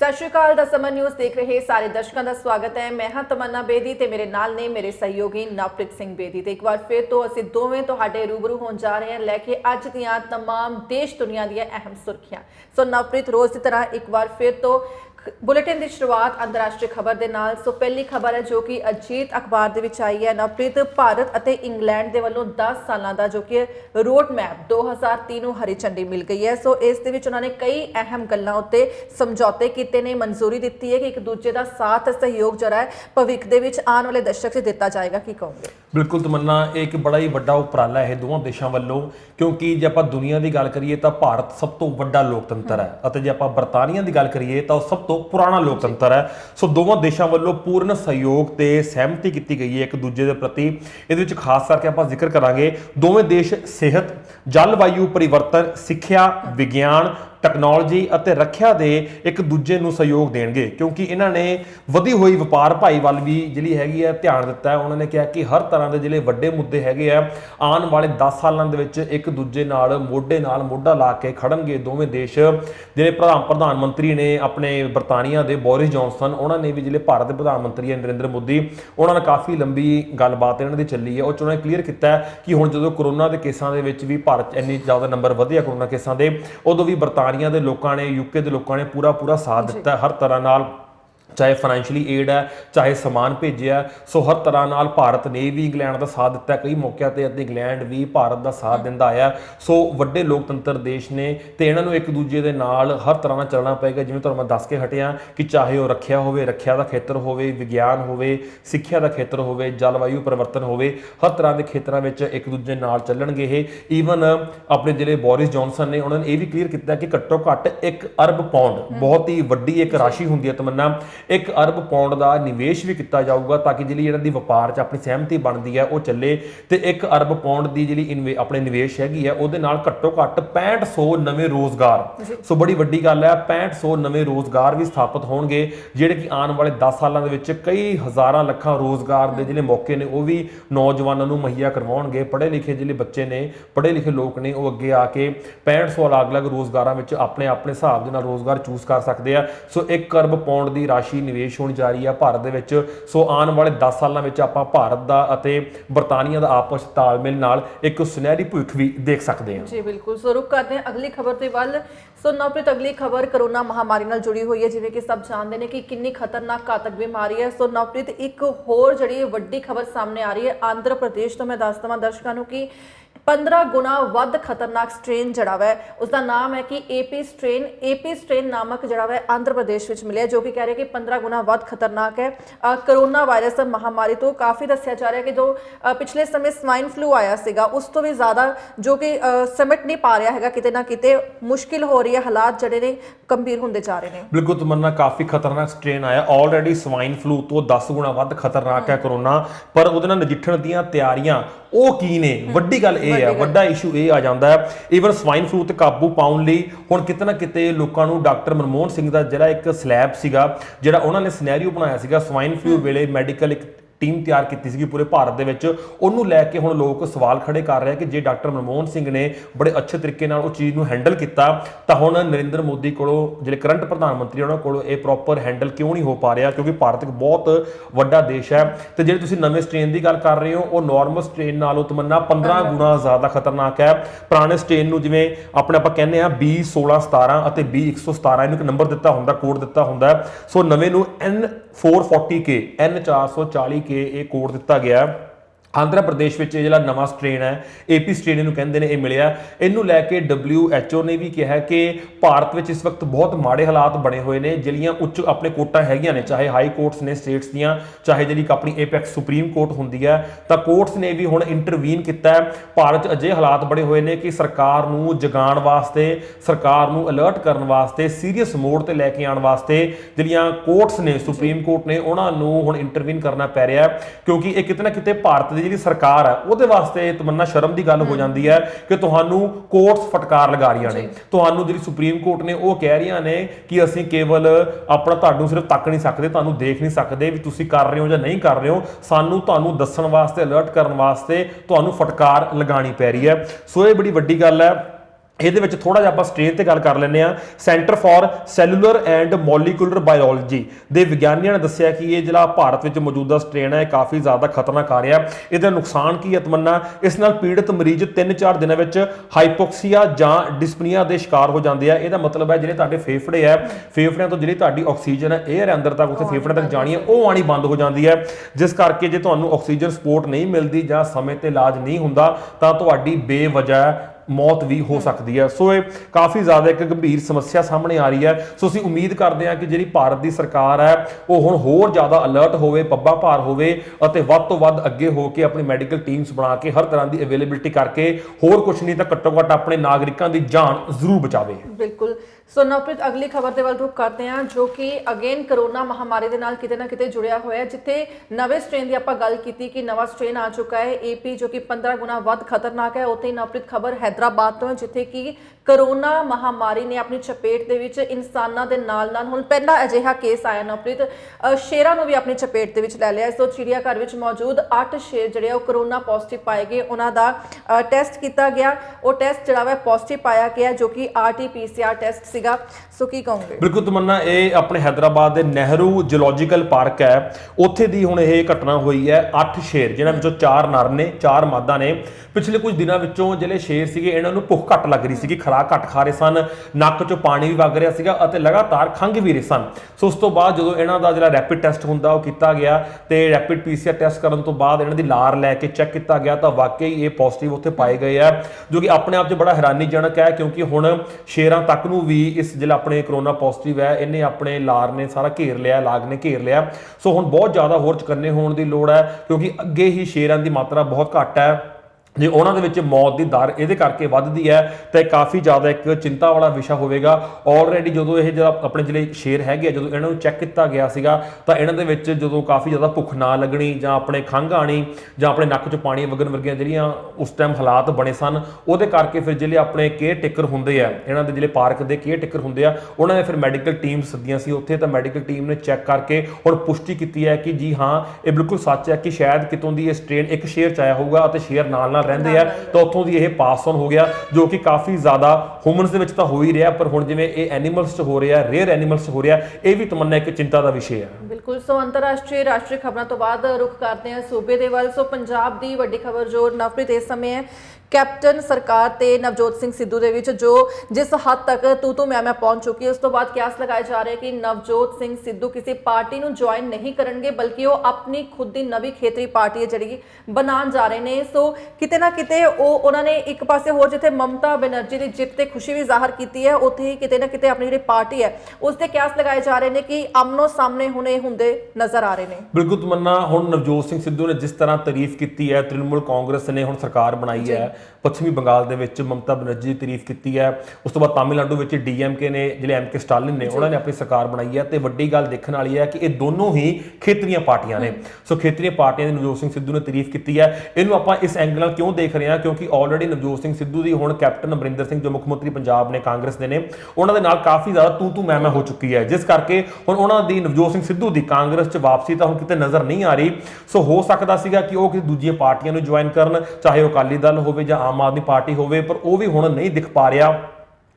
ਸਤਿ ਸ਼੍ਰੀ ਅਕਾਲ ਦਾ summer news ਦੇਖ ਰਹੇ ਸਾਰੇ ਦਰਸ਼ਕਾਂ ਦਾ ਸਵਾਗਤ ਹੈ ਮੈਂ ਹਾਂ ਤਮੰਨਾ ਬੇਦੀ ਤੇ ਮੇਰੇ ਨਾਲ ਨੇ ਮੇਰੇ ਸਹਿਯੋਗੀ ਨਵਪ੍ਰੀਤ ਸਿੰਘ ਬੇਦੀ ਤੇ ਇੱਕ ਵਾਰ ਫਿਰ ਤੋਂ ਅਸੀਂ ਦੋਵੇਂ ਤੁਹਾਡੇ ਰੂਬਰੂ ਹੋਣ ਜਾ ਰਹੇ ਹਾਂ ਲੈ ਕੇ ਅੱਜ ਦੀਆਂ तमाम ਦੇਸ਼ ਦੁਨੀਆ ਦੀਆਂ ਅਹਿਮ ਸੁਰਖੀਆਂ ਸੋ ਨਵਪ੍ਰੀਤ ਰੋਜ਼ ਦੀ ਤਰ੍ਹਾਂ ਇੱਕ ਵਾਰ ਫਿਰ ਤੋਂ ਖ- ਬੁਲੇਟਿਨ ਦੀ ਸ਼ੁਰੂਆਤ ਅੰਤਰਰਾਸ਼ਟਰੀ ਖਬਰ ਦੇ ਨਾਲ ਸੋ ਪਹਿਲੀ ਖਬਰ ਹੈ ਜੋ ਕਿ ਅਜੀਤ ਅਖਬਾਰ ਦੇ ਵਿੱਚ ਆਈ ਹੈ। ਨਵਪ੍ਰੀਤ ਭਾਰਤ ਅਤੇ ਇੰਗਲੈਂਡ ਦੇ ਵੱਲੋਂ 10 ਸਾਲਾਂ ਦਾ ਜੋ ਕਿ ਰੋਡ ਮੈਪ 2003 ਨੂੰ ਹਰੀ ਝੰਡੀ ਮਿਲ ਗਈ ਹੈ। ਸੋ ਇਸ ਦੇ ਵਿੱਚ ਉਹਨਾਂ ਨੇ ਕਈ ਅਹਿਮ ਗੱਲਾਂ ਉੱਤੇ ਸਮਝੌਤੇ ਕੀਤੇ ਨੇ ਮਨਜ਼ੂਰੀ ਦਿੱਤੀ ਹੈ ਕਿ ਇੱਕ ਦੂਜੇ ਦਾ ਸਾਥ ਸਹਿਯੋਗ ਹੈ ਭਵਿੱਖ ਦੇ ਵਿੱਚ ਆਉਣ ਵਾਲੇ ਦਸ਼ਕ 'ਚ ਦਿੱਤਾ ਜਾਏਗਾ। ਕੀ ਕਹੋਗੇ? ਬਿਲਕੁਲ ਤਮੰਨਾ ਇਹ ਇੱਕ ਬੜਾ ਹੀ ਵੱਡਾ ਉਪਰਾਲਾ ਹੈ ਦੋਵਾਂ ਦੇਸ਼ਾਂ ਵੱਲੋਂ ਕਿਉਂਕਿ ਜੇ ਆਪਾਂ ਦੁਨੀਆ ਦੀ ਗੱਲ ਕਰੀਏ ਤਾਂ ਭਾਰਤ ਸਭ ਤੋਂ ਵੱਡਾ ਲੋਕਤੰਤਰ ਹੈ। ਅਤੇ ਜੇ ਆਪਾਂ ਬਰਤਾਨੀਆ ਦੀ ਗੱਲ ਕਰੀਏ ਤਾਂ ਉਹ ਸਭ ਤੋਂ ਪੁਰਾਣਾ ਲੋਕਤੰਤਰ ਹੈ। ਸੋ ਦੋਵਾਂ ਦੇਸ਼ਾਂ ਵੱਲੋਂ ਪੂਰਨ ਸਹਿਯੋਗ ਤੇ ਸਹਿਮਤੀ ਕੀਤੀ ਗਈ ਹੈ ਇੱਕ ਦੂਜੇ ਦੇ ਪ੍ਰਤੀ। ਇਹਦੇ ਵਿੱਚ ਖਾਸ ਕਰਕੇ ਆਪਾਂ ਜ਼ਿਕਰ ਕਰਾਂਗੇ ਦੋਵੇਂ ਦੇਸ਼ ਸਿਹਤ, ਜਲਵਾਯੂ ਪਰਿਵਰਤਨ, ਸਿੱਖਿਆ, ਵਿਗਿਆਨ ਟੈਕਨੋਲੋਜੀ ਅਤੇ ਰੱਖਿਆ ਦੇ ਇੱਕ ਦੂਜੇ ਨੂੰ ਸਹਿਯੋਗ ਦੇਣਗੇ। ਕਿਉਂਕਿ ਇਹਨਾਂ ਨੇ ਵਧੀ ਹੋਈ ਵਪਾਰ ਭਾਈਵਾਲ ਵੀ ਜਿਹੜੀ ਹੈਗੀ ਹੈ ਧਿਆਨ ਦਿੱਤਾ ਹੈ। ਉਹਨਾਂ ਨੇ ਕਿਹਾ ਕਿ ਹਰ ਤਰ੍ਹਾਂ ਦੇ ਜਿਹੜੇ ਵੱਡੇ ਮੁੱਦੇ ਹੈਗੇ ਆ, ਆਉਣ ਵਾਲੇ 10 ਸਾਲਾਂ ਦੇ ਵਿੱਚ ਇੱਕ ਦੂਜੇ ਨਾਲ, ਮੋਢੇ ਨਾਲ ਮੋਢਾ ਲਾ ਕੇ ਖੜਨਗੇ। ਦੋਵੇਂ ਦੇਸ਼ ਜਿਹੜੇ ਪ੍ਰਧਾਨ ਪ੍ਰਧਾਨ ਮੰਤਰੀ ਨੇ ਆਪਣੇ ਬਰਤਾਨੀਆ ਦੇ ਬੋਰਿਸ ਜੌਨਸਨ, ਉਹਨਾਂ ਨੇ ਵੀ ਜਿਹੜੇ ਭਾਰਤ ਦੇ ਪ੍ਰਧਾਨ ਮੰਤਰੀ ਹੈ ਨਰਿੰਦਰ ਮੋਦੀ, ਉਹਨਾਂ ਨਾਲ ਕਾਫੀ ਲੰਬੀ ਗੱਲਬਾਤ ਇਹਨਾਂ ਦੀ ਚੱਲੀ ਹੈ। ਉਹ 'ਚ ਉਹਨਾਂ ਨੇ ਕਲੀਅਰ ਕੀਤਾ ਕਿ ਹੁਣ ਜਦੋਂ ਕਰੋਨਾ ਦੇ ਕੇਸਾਂ ਦੇ ਵਿੱਚ ਵੀ ਭਾਰਤ ਇੰਨੀ ਜ਼ਿਆਦਾ ਨੰਬਰ ਵਧਿਆ ਕਰੋਨਾ ਕੇਸਾਂ ਦੇ, ਉਦੋਂ ਵੀ ਬਰਤਾਨੀਆ ਦੇ ਲੋਕਾਂ ਨੇ ਯੂਕੇ ਦੇ ਲੋਕਾਂ ਨੇ ਪੂਰਾ ਪੂਰਾ ਸਾਥ ਦਿੱਤਾ ਹਰ ਤਰ੍ਹਾਂ ਨਾਲ ਚਾਹੇ ਫਾਈਨੈਂਸ਼ੀਅਲੀ ਏਡ ਹੈ ਚਾਹੇ ਸਮਾਨ ਭੇਜਿਆ ਸੋ ਹਰ ਤਰ੍ਹਾਂ ਨਾਲ ਭਾਰਤ ਨੇ ਵੀ ਇੰਗਲੈਂਡ ਦਾ ਸਾਥ ਦਿੱਤਾ ਕਈ ਮੌਕਿਆਂ ਤੇ ਅਤੇ ਇੰਗਲੈਂਡ ਵੀ ਭਾਰਤ ਦਾ ਸਾਥ ਦਿੰਦਾ ਆਇਆ। ਸੋ ਵੱਡੇ ਲੋਕਤੰਤਰ ਦੇਸ਼ ਨੇ ਤੇ ਇਹਨਾਂ ਨੂੰ ਇੱਕ ਦੂਜੇ ਦੇ ਨਾਲ ਹਰ ਤਰ੍ਹਾਂ ਨਾਲ ਚੱਲਣਾ ਪਏਗਾ ਜਿਵੇਂ ਤੁਹਾਨੂੰ ਮੈਂ ਦੱਸ ਕੇ ਹਟਿਆ ਕਿ ਚਾਹੇ ਉਹ ਰੱਖਿਆ ਹੋਵੇ ਰੱਖਿਆ ਦਾ ਖੇਤਰ ਹੋਵੇ ਵਿਗਿਆਨ ਹੋਵੇ ਸਿੱਖਿਆ ਦਾ ਖੇਤਰ ਹੋਵੇ ਜਲਵਾਯੂ ਪਰਿਵਰਤਨ ਹੋਵੇ ਹਰ ਤਰ੍ਹਾਂ ਦੇ ਖੇਤਰਾਂ ਵਿੱਚ ਇੱਕ ਦੂਜੇ ਨਾਲ ਚੱਲਣਗੇ ਇਹ। ਈਵਨ ਆਪਣੇ ਜਿਹੜੇ ਬੋਰਿਸ ਜੌਨਸਨ ਨੇ ਉਹਨਾਂ ਨੇ ਇਹ ਵੀ ਕਲੀਅਰ ਕੀਤਾ ਕਿ ਘੱਟੋ ਘੱਟ 1 ਅਰਬ ਪਾਉਂਡ ਬਹੁਤ ਹੀ ਵੱਡੀ ਇੱਕ ਰਾਸ਼ੀ ਹੁੰਦੀ ਹੈ। ਤਮੰਨਾ 1 ਅਰਬ ਪਾਉਂਡ ਦਾ ਨਿਵੇਸ਼ ਵੀ ਕੀਤਾ ਜਾਊਗਾ ਤਾਂ ਕਿ ਜਿਹੜੀ ਇਹਨਾਂ ਦੀ ਵਪਾਰ 'ਚ ਆਪਣੀ ਸਹਿਮਤੀ ਬਣਦੀ ਹੈ ਉਹ ਚੱਲੇ। ਤੇ 1 ਅਰਬ ਪਾਉਂਡ ਦੀ ਜਿਹੜੀ ਆਪਣੇ ਨਿਵੇਸ਼ ਹੈਗੀ ਹੈ ਉਹਦੇ ਨਾਲ ਘੱਟੋ ਘੱਟ 6500 ਨਵੇਂ ਰੋਜ਼ਗਾਰ। ਸੋ ਬੜੀ ਵੱਡੀ ਗੱਲ ਹੈ 6500 ਨਵੇਂ ਰੋਜ਼ਗਾਰ ਵੀ ਸਥਾਪਿਤ ਹੋਣਗੇ ਜਿਹੜੇ ਕਿ ਆਉਣ ਵਾਲੇ 10 ਸਾਲਾਂ ਦੇ ਵਿੱਚ ਕਈ ਹਜ਼ਾਰਾਂ ਲੱਖਾਂ ਰੋਜ਼ਗਾਰ ਦੇ ਜਿਹੜੇ ਮੌਕੇ ਨੇ ਉਹ ਵੀ ਨੌਜਵਾਨਾਂ ਨੂੰ ਮੁਹੱਈਆ ਕਰਵਾਉਣਗੇ। ਪੜ੍ਹੇ ਲਿਖੇ ਜਿਹੜੇ ਬੱਚੇ ਨੇ ਪੜ੍ਹੇ ਲਿਖੇ ਲੋਕ ਨੇ ਉਹ ਅੱਗੇ ਆ ਕੇ 6500 ਅਲੱਗ-ਅਲੱਗ ਰੋਜ਼ਗਾਰਾਂ ਵਿੱਚ ਆਪਣੇ ਆਪਣੇ ਹਿਸਾਬ ਦੇ ਨਾਲ ਰੋਜ਼ਗਾਰ ਚੂਜ਼ ਕਰ ਸਕਦੇ ਆ। ਸੋ 1 ਅਰਬ ਪਾਉਂਡ ਦੀ ਰਾਸ਼ੀ ਨਿਵੇਸ਼ ਹੋਣ ਜਾ ਰਹੀ ਆ ਭਾਰਤ ਦੇ ਵਿੱਚ। ਸੋ ਆਉਣ ਵਾਲੇ 10 ਸਾਲਾਂ ਵਿੱਚ ਆਪਾਂ ਭਾਰਤ ਦਾ ਅਤੇ ਬਰਤਾਨੀਆ ਦਾ ਆਪਸ ਤਾਲਮੇਲ ਨਾਲ ਇੱਕ ਸੁਨਹਿਰੀ ਭਵਿੱਖ ਵੀ ਦੇਖ ਸਕਦੇ ਹਾਂ। ਜੀ, ਬਿਲਕੁਲ। ਸੋ ਰੁਕ ਕਰਦੇ ਹਾਂ ਅਗਲੀ ਖਬਰ ਦੇ ਵੱਲ। ਸੋ ਨਵਪ੍ਰੀਤ, ਅਗਲੀ ਖਬਰ ਕਰੋਨਾ ਮਹਾਮਾਰੀ ਨਾਲ ਜੁੜੀ ਹੋਈ ਹੈ, ਜਿਵੇਂ ਕਿ ਸਭ ਜਾਣਦੇ ਨੇ ਕਿ ਕਿੰਨੀ ਖਤਰਨਾਕ ਘਾਤਕ ਬਿਮਾਰੀ ਹੈ। ਸੋ ਨਵਪ੍ਰੀਤ, ਇੱਕ ਹੋਰ ਜਿਹੜੀ ਵੱਡੀ ਖਬਰ ਸਾਹਮਣੇ ਆ ਰਹੀ ਹੈ ਆਂਧਰਾ ਪ੍ਰਦੇਸ਼ ਤੋਂ। ਮੈਂ ਦੱਸ ਦਵਾਂ ਦਰਸ਼ਕਾਂ ਨੂੰ ਕਿ 15 ਗੁਣਾ ਵੱਧ ਖਤਰਨਾਕ ਸਟ੍ਰੇਨ ਜਿਹੜਾ ਵੈ ਉਸ ਦਾ ਨਾਮ ਹੈ ਕਿ ਏਪੀ ਸਟ੍ਰੇਨ ਏਪੀ ਸਟ੍ਰੇਨ ਨਾਮਕ ਜਿਹੜਾ ਵੈ ਆਂਧਰਾ ਪ੍ਰਦੇਸ਼ ਵਿੱਚ ਮਿਲਿਆ ਜੋ ਕਿ ਕਹਿ ਰਿਹਾ ਕਿ 15 ਗੁਣਾ ਵੱਧ ਖਤਰਨਾਕ ਹੈ। ਕਰੋਨਾ ਵਾਇਰਸ ਮਹਾਮਾਰੀ ਤੋਂ ਕਾਫੀ ਦੱਸਿਆ ਜਾ ਰਿਹਾ ਕਿ ਜੋ ਪਿਛਲੇ ਸਮੇਂ ਸਵਾਈਨ ਫਲੂ ਆਇਆ ਸੀਗਾ ਉਸ ਤੋਂ ਵੀ ਜ਼ਿਆਦਾ ਜੋ ਕਿ ਸਮਿਟ ਨਹੀਂ ਪਾ ਰਿਹਾ ਹੈਗਾ ਕਿਤੇ ਨਾ ਕਿਤੇ ਮੁਸ਼ਕਿਲ ਹੋ ਰਹੀ ਹੈ ਹਾਲਾਤ ਜਿਹੜੇ ਨੇ ਗੰਭੀਰ ਹੁੰਦੇ ਜਾ ਰਹੇ ਨੇ। ਬਿਲਕੁਲ ਤਮੰਨਾ ਕਾਫੀ ਖਤਰਨਾਕ ਸਟ੍ਰੇਨ ਆਇਆ। ਆਲਰੇਡੀ ਸਵਾਈਨ ਫਲੂ ਤੋਂ 10 ਗੁਣਾ ਵੱਧ ਖਤਰਨਾਕ ਹੈ ਕਰੋਨਾ ਪਰ ਉਹਦੇ ਨਾਲ ਨਜਿੱਠਣ ਦੀਆਂ ਤਿਆਰੀਆਂ ਉਹ ਕੀ ਨੇ? ਵੱਡੀ ਗੱਲ ਇਹ ਹੈ ਵੱਡਾ ਇਸ਼ੂ ਇਹ ਆ ਜਾਂਦਾ ਹੈ। ਈਵਨ ਸਵਾਈਨ ਫਲੂ ਤੇ ਕਾਬੂ ਪਾਉਣ ਲਈ ਹੁਣ ਕਿਤੇ ਨਾ ਕਿਤੇ ਲੋਕਾਂ ਨੂੰ ਡਾਕਟਰ ਮਨਮੋਹਨ ਸਿੰਘ ਦਾ ਜਿਹੜਾ ਇੱਕ ਸਲੈਬ ਸੀਗਾ ਜਿਹੜਾ ਉਹਨਾਂ ਨੇ ਸਿਨੈਰੀਓ ਬਣਾਇਆ ਸੀਗਾ ਸਵਾਈਨ ਫਲੂ ਵੇਲੇ ਮੈਡੀਕਲ ਇੱਕ ਟੀਮ ਤਿਆਰ ਕੀਤੀ ਸੀਗੀ ਪੂਰੇ ਭਾਰਤ ਦੇ ਵਿੱਚ। ਉਹਨੂੰ ਲੈ ਕੇ ਹੁਣ ਲੋਕ ਸਵਾਲ ਖੜੇ ਕਰ ਰਹੇ ਆ ਕਿ ਜੇ ਡਾਕਟਰ ਮਨਮੋਹਨ ਸਿੰਘ ਨੇ ਬੜੇ ਅੱਛੇ ਤਰੀਕੇ ਨਾਲ ਉਹ ਚੀਜ਼ ਨੂੰ ਹੈਂਡਲ ਕੀਤਾ ਤਾਂ ਹੁਣ ਨਰਿੰਦਰ ਮੋਦੀ ਕੋਲੋਂ ਜਿਹੜੇ ਕਰੰਟ ਪ੍ਰਧਾਨ ਮੰਤਰੀ ਉਹਨਾਂ ਕੋਲੋਂ ਇਹ ਪ੍ਰੋਪਰ ਹੈਂਡਲ ਕਿਉਂ ਨਹੀਂ ਹੋ ਪਾ ਰਿਹਾ? ਕਿਉਂਕਿ ਭਾਰਤ ਇੱਕ ਬਹੁਤ ਵੱਡਾ ਦੇਸ਼ ਹੈ ਤੇ ਜਿਹੜੇ ਤੁਸੀਂ ਨਵੇਂ ਸਟ੍ਰੇਨ ਦੀ ਗੱਲ ਕਰ ਰਹੇ ਹੋ ਉਹ ਨਾਰਮਲ ਸਟ੍ਰੇਨ ਨਾਲੋਂ ਤਮੰਨਾ 15 ਗੁਣਾ ਜ਼ਿਆਦਾ ਖਤਰਨਾਕ ਹੈ। ਪੁਰਾਣੇ ਸਟ੍ਰੇਨ ਨੂੰ ਜਿਵੇਂ ਆਪਣੇ ਆਪਾਂ ਕਹਿੰਦੇ ਆ B 16 17 ਅਤੇ B 117 ਇਹਨੂੰ ਇੱਕ ਨੰਬਰ ਦਿੱਤਾ ਹੁੰਦਾ ਕੋਡ ਦਿੱਤਾ ਹੁੰਦਾ। ਸੋ ਨਵੇਂ ਨੂੰ N 440K N 440K ਇਹ ਕੋਡ ਦਿੱਤਾ ਗਿਆ ਆਂਧਰਾ ਪ੍ਰਦੇਸ਼ ਵਿੱਚ ਇਹ ਜਿਹੜਾ ਨਵਾਂ ਸਟ੍ਰੇਨ ਹੈ ਏਪੀ ਸਟ੍ਰੇਨ ਇਹਨੂੰ ਕਹਿੰਦੇ ਨੇ, ਇਹ ਮਿਲਿਆ। ਇਹਨੂੰ ਲੈ ਕੇ WHO ਨੇ ਵੀ ਕਿਹਾ ਕਿ ਭਾਰਤ ਵਿੱਚ ਇਸ ਵਕਤ ਬਹੁਤ ਮਾੜੇ ਹਾਲਾਤ ਬਣੇ ਹੋਏ ਨੇ, ਜਿਹੜੀਆਂ ਉੱਚ ਆਪਣੇ ਕੋਰਟਾਂ ਹੈਗੀਆਂ ਨੇ, ਚਾਹੇ ਹਾਈ ਕੋਰਟਸ ਨੇ ਸਟੇਟਸ ਦੀਆਂ, ਚਾਹੇ ਜਿਹੜੀ ਇੱਕ ਆਪਣੀ ਏਪੈਕਸ ਸੁਪਰੀਮ ਕੋਰਟ ਹੁੰਦੀ ਹੈ, ਤਾਂ ਕੋਰਟਸ ਨੇ ਵੀ ਹੁਣ ਇੰਟਰਵੀਨ ਕੀਤਾ ਹੈ। ਭਾਰਤ 'ਚ ਅਜੇ ਹਾਲਾਤ ਬਣੇ ਹੋਏ ਨੇ ਕਿ ਸਰਕਾਰ ਨੂੰ ਜਗਾਉਣ ਵਾਸਤੇ, ਸਰਕਾਰ ਨੂੰ ਅਲਰਟ ਕਰਨ ਵਾਸਤੇ ਸੀਰੀਅਸ ਮੋਡ ਤੇ ਲੈ ਕੇ ਆਉਣ ਵਾਸਤੇ ਜਿਹੜੀਆਂ ਕੋਰਟਸ ਨੇ ਸੁਪਰੀਮ ਕੋਰਟ ਨੇ, ਉਹਨਾਂ ਨੂੰ ਹੁਣ ਇੰਟਰਵੀਨ ਕਰਨਾ ਪੈ ਰਿਹਾ ਕਿਉਂਕਿ ਇਹ ਕਿਤੇ ਨਾ ਕਿਤੇ ਭਾਰਤ ਦੀ ਜਿਹੜੀ ਸਰਕਾਰ ਹੈ ਉਹਦੇ ਵਾਸਤੇ ਤਮੰਨਾ ਸ਼ਰਮ ਦੀ ਗੱਲ ਹੋ ਜਾਂਦੀ ਹੈ ਕਿ ਤੁਹਾਨੂੰ ਕੋਰਟਸ ਫਟਕਾਰ ਲਗਾ ਰਹੀਆਂ ਨੇ। ਤੁਹਾਨੂੰ ਜਿਹੜੀ ਸੁਪਰੀਮ ਕੋਰਟ ਨੇ ਉਹ ਕਹਿ ਰਹੀਆਂ ਨੇ ਕਿ ਅਸੀਂ ਕੇਵਲ ਆਪਣਾ ਤੁਹਾਨੂੰ ਸਿਰਫ ਤੱਕ ਨਹੀਂ ਸਕਦੇ ਤੁਹਾਨੂੰ ਦੇਖ ਨਹੀਂ ਸਕਦੇ ਵੀ ਤੁਸੀਂ ਕਰ ਰਹੇ ਹੋ ਜਾਂ ਨਹੀਂ ਕਰ ਰਹੇ ਹੋ। ਸਾਨੂੰ ਤੁਹਾਨੂੰ ਦੱਸਣ ਵਾਸਤੇ ਅਲਰਟ ਕਰਨ ਵਾਸਤੇ ਤੁਹਾਨੂੰ ਫਟਕਾਰ ਲਗਾਣੀ ਪੈ ਰਹੀ ਹੈ। ਸੋ ਇਹ ਬੜੀ ਵੱਡੀ ਗੱਲ ਹੈ। ਇਹਦੇ ਵਿੱਚ ਥੋੜਾ ਜਿਹਾ ਆਪਾਂ ਸਟ੍ਰੇਨ ਤੇ ਗੱਲ ਕਰ ਲੈਂਦੇ ਆ centre for cellular and molecular biology ਦੇ ਵਿਗਿਆਨੀਆਂ ਨੇ ਦੱਸਿਆ ਕਿ ਇਹ ਜਿਹੜਾ ਭਾਰਤ ਵਿੱਚ ਮੌਜੂਦਾ ਸਟ੍ਰੇਨ ਹੈ ਇਹ ਕਾਫੀ ਜ਼ਿਆਦਾ ਖਤਰਨਾਕ ਆ ਰਿਹਾ ਇਹਦਾ ਨੁਕਸਾਨ ਕੀ ਹੈ ਤਮੰਨਾ ਇਸ ਨਾਲ ਪੀੜਤ ਮਰੀਜ਼ 3-4 ਦਿਨਾਂ ਵਿੱਚ ਹਾਈਪੋਕਸੀਆ ਜਾਂ ਡਿਸਪਨੀਆ ਦੇ ਸ਼ਿਕਾਰ ਹੋ ਜਾਂਦੇ ਆ। ਇਹਦਾ ਮਤਲਬ ਹੈ ਜਿਹੜੇ ਤੁਹਾਡੇ ਫੇਫੜੇ ਹੈ ਫੇਫੜਿਆਂ ਤੋਂ ਜਿਹੜੀ ਤੁਹਾਡੀ ਆਕਸੀਜਨ ਹੈ 에ਅਰ ਅੰਦਰ ਤੱਕ ਉੱਥੇ ਫੇਫੜਿਆਂ ਤੱਕ ਜਾਣੀ ਹੈ ਉਹ ਆਣੀ ਬੰਦ ਹੋ ਜਾਂਦੀ ਹੈ। ਜਿਸ ਕਰਕੇ ਜੇ ਤੁਹਾਨੂੰ ਆਕਸੀਜਨ ਸਪੋਰਟ ਨਹੀਂ ਮਿਲਦੀ ਜਾਂ ਸਮੇਂ ਤੇ ਇਲਾਜ ਨਹੀਂ ਹੁੰਦਾ ਤਾਂ ਤੁਹਾਡੀ ਬੇਵਜ੍ਹਾ ਮੌਤ ਵੀ ਹੋ ਸਕਦੀ ਹੈ। ਸੋ ਇਹ ਕਾਫੀ ਜ਼ਿਆਦਾ ਇੱਕ ਗੰਭੀਰ ਸਮੱਸਿਆ ਸਾਹਮਣੇ ਆ ਰਹੀ ਹੈ। ਸੋ ਅਸੀਂ ਉਮੀਦ ਕਰਦੇ ਹਾਂ ਕਿ ਜਿਹੜੀ ਭਾਰਤ ਦੀ ਸਰਕਾਰ ਹੈ ਉਹ ਹੁਣ ਹੋਰ ਜ਼ਿਆਦਾ ਅਲਰਟ ਹੋਵੇ ਪੱਬਾਂ ਭਾਰ ਹੋਵੇ ਅਤੇ ਵੱਧ ਤੋਂ ਵੱਧ ਅੱਗੇ ਹੋ ਕੇ ਆਪਣੀ ਮੈਡੀਕਲ ਟੀਮਸ ਬਣਾ ਕੇ ਹਰ ਤਰ੍ਹਾਂ ਦੀ ਅਵੇਲੇਬਿਲਿਟੀ ਕਰਕੇ ਹੋਰ ਕੁਝ ਨਹੀਂ ਤਾਂ ਘੱਟੋ ਘੱਟ ਆਪਣੇ ਨਾਗਰਿਕਾਂ ਦੀ ਜਾਨ ਜ਼ਰੂਰ ਬਚਾਵੇ। ਬਿਲਕੁਲ। ਸੋ ਨਵਪ੍ਰੀਤ ਅਗਲੀ ਖਬਰ ਦੇ ਵੱਲ ਰੁਕ ਕਰਦੇ ਹਾਂ, ਜੋ ਕਿ ਅਗੇਨ ਕਰੋਨਾ ਮਹਾਮਾਰੀ ਦੇ ਨਾਲ ਕਿਤੇ ਨਾ ਕਿਤੇ ਜੁੜਿਆ ਹੋਇਆ ਹੈ, ਜਿੱਥੇ ਨਵੇਂ ਸਟ੍ਰੇਨ ਦੀ ਆਪਾਂ ਗੱਲ ਕੀਤੀ ਕਿ ਨਵਾਂ ਸਟ੍ਰੇਨ ਆ ਚੁੱਕਾ ਹੈ ਏਪੀ ਜੋ ਕਿ 15 ਗੁਣਾ ਵੱਧ ਖਤਰਨਾਕ ਹੈ, ਉੱਥੇ ਹੀ ਨਵਪ੍ਰੀਤ ਖਬਰ ਹੈਦਰਾਬਾਦ ਤੋਂ ਹੈ, ਜਿੱਥੇ ਕਿ ਕਰੋਨਾ ਮਹਾਮਾਰੀ ਨੇ ਆਪਣੀ ਚਪੇਟ ਦੇ ਵਿੱਚ ਇਨਸਾਨਾਂ ਦੇ ਨਾਲ ਨਾਲ ਹੁਣ ਪਹਿਲਾ ਅਜਿਹਾ ਕੇਸ ਆਇਆ ਨਵਪ੍ਰੀਤ। ਸ਼ੇਰਾਂ ਨੂੰ ਵੀ ਆਪਣੀ ਚਪੇਟ ਦੇ ਵਿੱਚ ਲੈ ਲਿਆ। ਸੋ ਚਿੜੀਆ ਘਰ ਵਿੱਚ ਮੌਜੂਦ 8 ਸ਼ੇਰ ਜਿਹੜੇ ਆ, ਉਹ ਕਰੋਨਾ ਪੋਜ਼ਿਟਿਵ ਪਾਏ ਗਏ। ਉਹਨਾਂ ਦਾ ਟੈਸਟ ਕੀਤਾ ਗਿਆ। ਉਹ ਟੈਸਟ ਜਿਹੜਾ ਵਾ ਪੋਜ਼ਿਟਿਵ ਪਾਇਆ ਗਿਆ, ਜੋ ਕਿ ਆਰਟੀ-ਪੀਸੀਆਰ ਟੈਸਟ ਸੀਗਾ। ਸੋ ਕੀ ਕਹੋਗੇ? ਬਿਲਕੁਲ ਤਮੰਨਾ, ਇਹ ਆਪਣੇ ਹੈਦਰਾਬਾਦ ਦੇ ਨਹਿਰੂ ਜੂਲੋਜੀਕਲ ਪਾਰਕ ਹੈ। ਉੱਥੇ ਦੀ ਹੁਣ ਇਹ ਘਟਨਾ ਹੋਈ ਹੈ 8 ਸ਼ੇਰ, ਜਿਨ੍ਹਾਂ ਵਿੱਚੋਂ 4 ਨਰ ਨੇ 4 ਮਾਦਾ ਨੇ। ਪਿਛਲੇ ਕੁਝ ਦਿਨਾਂ ਵਿੱਚੋਂ ਜਿਹੜੇ ਸ਼ੇਰ ਸੀਗੇ, ਇਹਨਾਂ ਨੂੰ ਭੁੱਖ ਘੱਟ ਲੱਗ ਰਹੀ ਸੀਗੀ ਖਰਾਕ ਘੱਟ ਖਾ ਰਹੇ ਸਨ, ਨੱਕ 'ਚੋਂ ਪਾਣੀ ਵੀ ਵਗ ਰਿਹਾ ਸੀਗਾ ਅਤੇ ਲਗਾਤਾਰ ਖੰਘ ਵੀ ਰਹੇ ਸਨ। ਸੋ ਉਸ ਤੋਂ ਬਾਅਦ ਜਦੋਂ ਇਹਨਾਂ ਦਾ ਜਿਹੜਾ ਰੈਪਿਡ ਟੈਸਟ ਹੁੰਦਾ, ਉਹ ਕੀਤਾ ਗਿਆ ਤੇ ਰੈਪਿਡ ਪੀਸੀਆਰ ਟੈਸਟ ਕਰਨ ਤੋਂ ਬਾਅਦ ਇਹਨਾਂ ਦੀ ਲਾਰ ਲੈ ਕੇ ਚੈੱਕ ਕੀਤਾ ਗਿਆ ਤਾਂ ਵਾਕਈ ਇਹ ਪੋਜ਼ਿਟਿਵ ਉੱਥੇ ਪਾਏ ਗਏ ਆ, ਜੋ ਕਿ ਆਪਣੇ ਆਪ 'ਚ ਬੜਾ ਹੈਰਾਨੀਜਨਕ ਹੈ ਕਿਉਂਕਿ ਹੁਣ ਸ਼ੇਰਾਂ ਤੱਕ ਨੂੰ ਵੀ ਇਸ ਜਿਹੜਾ ਆਪਣੇ ਕਰੋਨਾ ਪੋਜ਼ਿਟਿਵ ਹੈ, ਇਹਨੇ ਆਪਣੇ ਲਾਰ ਨੇ ਸਾਰਾ ਘੇਰ ਲਿਆ, ਲਾਗ ਨੇ ਘੇਰ ਲਿਆ। ਸੋ ਹੁਣ ਬਹੁਤ ਜ਼ਿਆਦਾ ਹੋਰ ਚਕੰਨੇ ਹੋਣ ਦੀ ਲੋੜ ਹੈ ਕਿਉਂਕਿ ਅੱਗੇ ਹੀ ਸ਼ੇਰਾਂ ਦੀ ਮਾਤਰਾ ਬਹੁਤ ਘੱਟ ਹੈ। ਜੇ ਉਹਨਾਂ ਦੇ ਵਿੱਚ ਮੌਤ ਦੀ ਦਰ ਇਹਦੇ ਕਰਕੇ ਵੱਧਦੀ ਹੈ ਤਾਂ ਇਹ ਕਾਫੀ ਜ਼ਿਆਦਾ ਇੱਕ ਚਿੰਤਾ ਵਾਲਾ ਵਿਸ਼ਾ ਹੋਵੇਗਾ। ਆਲਰੇਡੀ ਜਦੋਂ ਇਹ ਜਿਹੜਾ ਆਪਣੇ ਜਿਹੜੇ ਸ਼ੇਰ ਹੈਗੇ ਆ, ਜਦੋਂ ਇਹਨਾਂ ਨੂੰ ਚੈੱਕ ਕੀਤਾ ਗਿਆ ਸੀਗਾ ਤਾਂ ਇਹਨਾਂ ਦੇ ਵਿੱਚ ਜਦੋਂ ਕਾਫੀ ਜ਼ਿਆਦਾ ਭੁੱਖ ਨਾ ਲੱਗਣੀ ਜਾਂ ਆਪਣੇ ਖੰਘ ਆਣੀ ਜਾਂ ਆਪਣੇ ਨੱਕ 'ਚ ਪਾਣੀ ਵਗਣ ਵਰਗੀਆਂ ਜਿਹੜੀਆਂ ਉਸ ਟਾਈਮ ਹਾਲਾਤ ਬਣੇ ਸਨ ਉਹਦੇ ਕਰਕੇ ਫਿਰ ਜਿਹੜੇ ਆਪਣੇ ਕੇਅਰ ਟੇਕਰ ਹੁੰਦੇ ਆ ਇਹਨਾਂ ਦੇ ਜਿਹੜੇ ਪਾਰਕ ਦੇ ਕੇਅਰ ਟੇਕਰ ਹੁੰਦੇ ਆ ਉਹਨਾਂ ਨੇ ਫਿਰ ਮੈਡੀਕਲ ਟੀਮ ਸੱਦੀਆਂ ਸੀ ਉੱਥੇ ਤਾਂ ਮੈਡੀਕਲ ਟੀਮ ਨੇ ਚੈੱਕ ਕਰਕੇ ਹੁਣ ਪੁਸ਼ਟੀ ਕੀਤੀ ਹੈ ਕਿ ਜੀ ਹਾਂ ਇਹ ਬਿਲਕੁਲ ਸੱਚ ਹੈ ਕਿ ਸ਼ਾਇਦ ਕਿਤੋਂ ਦੀ ਇਹ ਸਟ੍ਰੇਨ ਇੱਕ ਸ਼ੇਰ ਚ ਆਇਆ ਹੋਊਗਾ ਅਤੇ ਸ਼ੇਰ ਨਾਲ ਨਾਲ ਰਹਿੰਦੇ ਆ ਤਾਂ ਉੱਥੋਂ ਦੀ ਇਹ ਪਾਸ ਔਨ ਹੋ ਗਿਆ ਜੋ ਕਿ ਕਾਫੀ ਜ਼ਿਆਦਾ ਹਿਊਮਨਸ ਦੇ ਵਿੱਚ ਤਾਂ ਹੋ ਹੀ ਰਿਹਾ ਪਰ ਹੁਣ ਜਿਵੇਂ ਇਹ ਐਨੀਮਲਸ 'ਚ ਹੋ ਰਿਹਾ ਰੇਅਰ ਐਨੀਮਲਸ 'ਚ ਹੋ ਰਿਹਾ ਇਹ ਵੀ ਤਮੰਨਾ ਇੱਕ ਚਿੰਤਾ ਦਾ ਵਿਸ਼ੇ ਹੈ ਬਿਲਕੁਲ ਸੋ ਅੰਤਰਰਾਸ਼ਟਰੀ ਰਾਸ਼ਟਰੀ ਖਬਰਾਂ ਤੋਂ ਬਾਅਦ ਰੁਖ ਕਰਦੇ ਹਾਂ ਸੂਬੇ ਦੇ ਵੱਲ। ਸੋ ਪੰਜਾਬ ਦੀ ਵੱਡੀ ਖਬਰ ਜੋ ਨਵਪ੍ਰੀਤ ਇਸ ਸਮੇਂ ਹੈ ਕੈਪਟਨ ਸਰਕਾਰ ਤੇ ਨਵਜੋਤ ਸਿੰਘ ਸਿੱਧੂ ਦੇ ਵਿੱਚ ਜੋ ਜਿਸ ਹੱਦ ਤੱਕ ਤੂ ਤੂ ਮੈਂ ਮੈਂ ਪਹੁੰਚ ਚੁੱਕੀ ਉਸ ਤੋਂ ਬਾਅਦ ਕਿਆਸ ਲਗਾਏ ਜਾ ਰਹੇ ਕਿ ਨਵਜੋਤ ਸਿੰਘ ਸਿੱਧੂ ਕਿਸੇ ਪਾਰਟੀ ਨੂੰ ਜੁਆਇਨ ਨਹੀਂ ਕਰਨਗੇ, ਬਲਕਿ ਉਹ ਆਪਣੀ ਖੁਦ ਦੀ ਨਵੀਂ ਖੇਤਰੀ ਪਾਰਟੀ ਹੈ ਜਿਹੜੀ ਬਣਾਉਣ ਜਾ ਰਹੇ ਨੇ। ਸੋ ਕਿਤੇ ਨਾ ਕਿਤੇ ਉਹ, ਉਹਨਾਂ ਨੇ ਇੱਕ ਪਾਸੇ ਹੋਰ ਜਿੱਥੇ ਮਮਤਾ ਬੈਨਰਜੀ ਦੀ ਜਿੱਤ ਤੇ ਖੁਸ਼ੀ ਵੀ ਜ਼ਾਹਰ ਕੀਤੀ ਹੈ, ਉੱਥੇ ਹੀ ਕਿਤੇ ਨਾ ਕਿਤੇ ਆਪਣੀ ਜਿਹੜੀ ਪਾਰਟੀ ਹੈ, ਉਸ ਤੇ ਕਿਆਸ ਲਗਾਏ ਜਾ ਰਹੇ ਨੇ ਕਿ ਆਮਨੋ ਸਾਹਮਣੇ ਹੁਣੇ ਹੁੰਦੇ ਨਜ਼ਰ ਆ ਰਹੇ ਨੇ। ਬਿਲਕੁਲ ਤਮੰਨਾ, ਹੁਣ ਨਵਜੋਤ ਸਿੰਘ ਸਿੱਧੂ ਨੇ ਜਿਸ ਤਰ੍ਹਾਂ ਤਾਰੀਫ ਕੀਤੀ ਹੈ, ਤ੍ਰਿਣਮੂਲ ਕਾਂਗਰਸ ਨੇ ਹੁਣ ਸਰਕਾਰ ਬਣਾਈ ਹੈ ਪੱਛਮੀ ਬੰਗਾਲ ਦੇ ਵਿੱਚ ਮਮਤਾ ਬੈਨਰਜੀ ਦੀ ਤਾਰੀਫ ਕੀਤੀ ਹੈ। ਉਸ ਤੋਂ ਬਾਅਦ ਤਾਮਿਲਨਾਡੂ ਵਿੱਚ ਡੀਐਮਕੇ ਨੇ ਜਿਹੜੇ ਐਮਕੇ ਸਟਾਲਿਨ ਨੇ ਉਹਨਾਂ ਨੇ ਆਪਣੀ ਸਰਕਾਰ ਬਣਾਈ ਹੈ ਤੇ ਵੱਡੀ ਗੱਲ ਦੇਖਣ ਵਾਲੀ ਹੈ ਕਿ ਇਹ ਦੋਨੋਂ ਹੀ ਖੇਤਰੀਆਂ ਪਾਰਟੀਆਂ ਨੇ। ਸੋ ਖੇਤਰੀਆਂ ਪਾਰਟੀਆਂ ਦੀ ਨਵਜੋਤ ਸਿੰਘ ਸਿੱਧੂ ਨੇ ਤਾਰੀਫ ਕੀਤੀ ਹੈ। ਇਹਨੂੰ ਆਪਾਂ ਇਸ ਐਂਗਲ ਨਾਲ ਕਿਉਂ ਦੇਖ ਰਹੇ ਹਾਂ? ਕਿਉਂਕਿ ਆਲਰੇਡੀ ਨਵਜੋਤ ਸਿੰਘ ਸਿੱਧੂ ਦੀ ਹੁਣ ਕੈਪਟਨ ਅਮਰਿੰਦਰ ਸਿੰਘ ਜੋ ਮੁੱਖ ਮੰਤਰੀ ਪੰਜਾਬ ਨੇ ਕਾਂਗਰਸ ਦੇ ਨੇ ਉਹਨਾਂ ਦੇ ਨਾਲ ਕਾਫੀ ਜ਼ਿਆਦਾ ਤੂ ਤੂ ਮੈਂ ਮੈਂ ਹੋ ਚੁੱਕੀ ਹੈ। ਜਿਸ ਕਰਕੇ ਹੁਣ ਉਹਨਾਂ ਦੀ ਨਵਜੋਤ ਸਿੰਘ ਸਿੱਧੂ ਦੀ ਕਾਂਗਰਸ 'ਚ ਵਾਪਸੀ ਤਾਂ ਹੁਣ ਕਿਤੇ ਨਜ਼ਰ ਨਹੀਂ ਆ ਰਹੀ। ਸੋ ਹੋ ਸਕਦਾ ਸੀਗਾ ਕਿ ਉਹ ਕਿਸੇ ਦੂਜੀਆਂ ਪਾਰਟੀਆਂ ਨੂੰ ਜੁਆਇਨ ਕਰਨ ਚਾਹੇ ਉਹ ਅਕਾਲੀ ਦਲ ਹੋਵੇ ਜਾਂ ਆਮ ਆਦਮੀ ਪਾਰਟੀ ਹੋਵੇ, ਪਰ ਉਹ ਵੀ ਹੁਣ ਨਹੀਂ ਦਿਖ ਪਾ ਰਿਹਾ,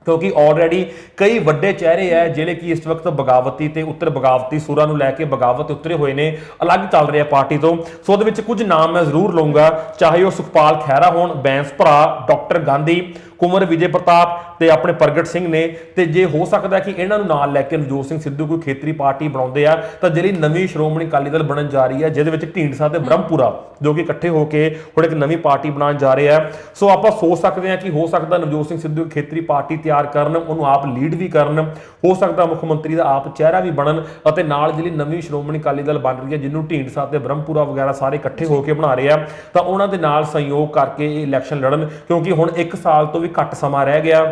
ਕਿਉਂਕਿ ਆਲਰੇਡੀ ਕਈ ਵੱਡੇ ਚਿਹਰੇ ਹੈ ਜਿਹੜੇ ਕਿ ਇਸ ਵਕਤ ਬਗਾਵਤੀ ਤੇ ਉੱਤਰ ਬਗਾਵਤੀ ਸੂਰਾਂ ਨੂੰ ਲੈ ਕੇ ਬਗਾਵਤ ਉਤਰੇ ਹੋਏ ਨੇ, ਅਲੱਗ ਚੱਲ ਰਿਹਾ ਪਾਰਟੀ ਤੋਂ। ਸੋ ਉਹਦੇ ਵਿੱਚ ਕੁਝ ਨਾਮ ਮੈਂ ਜ਼ਰੂਰ ਲਵਾਂਗਾ ਚਾਹੇ ਉਹ ਸੁਖਪਾਲ ਖਹਿਰਾ ਹੋਣ, ਬੈਂਸ ਭਰਾ, ਡਾਕਟਰ ਗਾਂਧੀ ਕੁਮਰ ਵਿਜੇ ਪ੍ਰਤਾਪ ਤੇ ਆਪਣੇ ਪ੍ਰਗਟ ਸਿੰਘ ਨੇ। ਤੇ ਜੇ ਹੋ ਸਕਦਾ ਕਿ ਇਹਨਾਂ ਨੂੰ ਨਾਲ ਲੈ ਕੇ ਨਵਜੋਤ ਸਿੰਘ ਸਿੱਧੂ ਕੋਈ ਖੇਤਰੀ ਪਾਰਟੀ ਬਣਾਉਂਦੇ ਆ ਤਾਂ ਜਿਹੜੀ ਨਵੀਂ ਸ਼੍ਰੋਮਣੀ ਅਕਾਲੀ ਦਲ ਬਣਨ ਜਾ ਰਹੀ ਹੈ ਜਿਹਦੇ ਵਿੱਚ ਢੀਂਡਸਾ ਤੇ ਬ੍ਰਹਮਪੁਰਾ ਜੋ ਕਿ ਇਕੱਠੇ ਹੋ ਕੇ ਹੁਣ ਇੱਕ ਨਵੀਂ ਪਾਰਟੀ ਬਣਾਉਣ ਜਾ ਰਹੇ ਆ। ਸੋ ਆਪਾਂ ਸੋਚ ਸਕਦੇ ਹਾਂ ਕਿ ਹੋ ਸਕਦਾ ਨਵਜੋਤ ਸਿੰਘ ਸਿੱਧੂ ਖੇਤਰੀ ਪਾਰਟੀ ਤਿਆਰ ਕਰਨ ਉਹਨੂੰ ਆਪ ਲੀਡ ਵੀ ਕਰਨ। ਹੋ ਸਕਦਾ ਮੁੱਖ ਮੰਤਰੀ ਦਾ ਆਪ ਚਿਹਰਾ ਵੀ ਬਣਨ ਅਤੇ ਨਾਲ ਜਿਹੜੀ ਨਵੀਂ ਸ਼੍ਰੋਮਣੀ ਅਕਾਲੀ ਦਲ ਬਣ ਰਹੀ ਹੈ ਜਿਹਨੂੰ ਢੀਂਡਸਾ ਤੇ ਬ੍ਰਹਮਪੁਰਾ ਵਗੈਰਾ ਸਾਰੇ ਇਕੱਠੇ ਹੋ ਕੇ ਬਣਾ ਰਹੇ ਆ ਤਾਂ ਉਹਨਾਂ ਦੇ ਨਾਲ ਸੰਯੋਗ ਕਰਕੇ ਇਹ ਇਲੈਕਸ਼ਨ ਲੜਨ। ਕਿਉਂਕਿ ਹੁਣ 1 ਸਾਲ ਤੋਂ ਵੀ ਘੱਟ ਸਮਾਂ ਰਹਿ ਗਿਆ।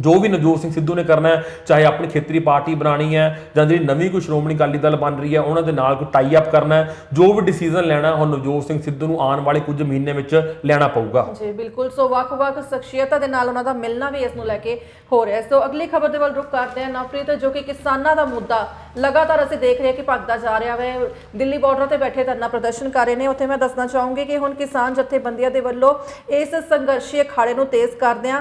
ਜੋ ਵੀ ਨਵਜੋਤ ਸਿੰਘ ਸਿੱਧੂ ਨੇ ਕਰਨਾ ਹੈ ਚਾਹੇ ਆਪਣੀ ਖੇਤਰੀ ਪਾਰਟੀ ਬਣਾਣੀ ਹੈ ਜਾਂ ਜਿਹੜੀ ਨਵੀਂ ਕੋਈ ਸ਼੍ਰੋਮਣੀ ਅਕਾਲੀ ਦਲ ਬਣ ਰਹੀ ਹੈ ਉਹਨਾਂ ਦੇ ਨਾਲ ਕੋਈ ਟਾਈ ਅਪ ਕਰਨਾ ਹੈ। ਜੋ ਵੀ ਡਿਸੀਜਨ ਲੈਣਾ ਹੈ, ਨਵਜੋਤ ਸਿੰਘ ਸਿੱਧੂ ਨੂੰ ਆਉਣ ਵਾਲੇ ਕੁਝ ਮਹੀਨੇ ਵਿੱਚ ਲੈਣਾ ਪਊਗਾ। ਜੀ ਬਿਲਕੁਲ। ਸੋ ਵੱਖ-ਵੱਖ ਸ਼ਖਸੀਅਤਾਂ ਦੇ ਨਾਲ ਉਹਨਾਂ ਦਾ ਮਿਲਣਾ ਵੀ ਇਸ ਨੂੰ ਲੈ ਕੇ ਹੋ ਰਿਹਾ ਹੈ। ਸੋ ਅਗਲੀ ਖਬਰ ਦੇ ਵੱਲ ਰੁਕ ਕਰਦੇ ਹਾਂ ਨਵਪ੍ਰੀਤ ਜੋ ਕਿ ਕਿਸਾਨਾਂ ਦਾ ਮੁੱਦਾ। ਲਗਾਤਾਰ ਅਸੀਂ ਦੇਖ ਰਹੇ ਕਿ ਭਗਦਾ ਜਾ ਰਿਹਾ ਹੈ ਦਿੱਲੀ ਬਾਰਡਰ ਤੇ ਬੈਠੇ ਧਰਨਾ ਪ੍ਰਦਰਸ਼ਨ ਕਰ ਰਹੇ ਨੇ। ਉੱਥੇ ਮੈਂ ਦੱਸਣਾ ਚਾਹੂੰਗੀ ਕਿ ਹੁਣ ਕਿਸਾਨ ਜਥੇਬੰਦੀਆਂ ਦੇ ਵੱਲੋਂ ਇਸ ਸੰਘਰਸ਼ੀ ਅਖਾੜੇ ਨੂੰ ਤੇਜ਼ ਕਰਦਿਆਂ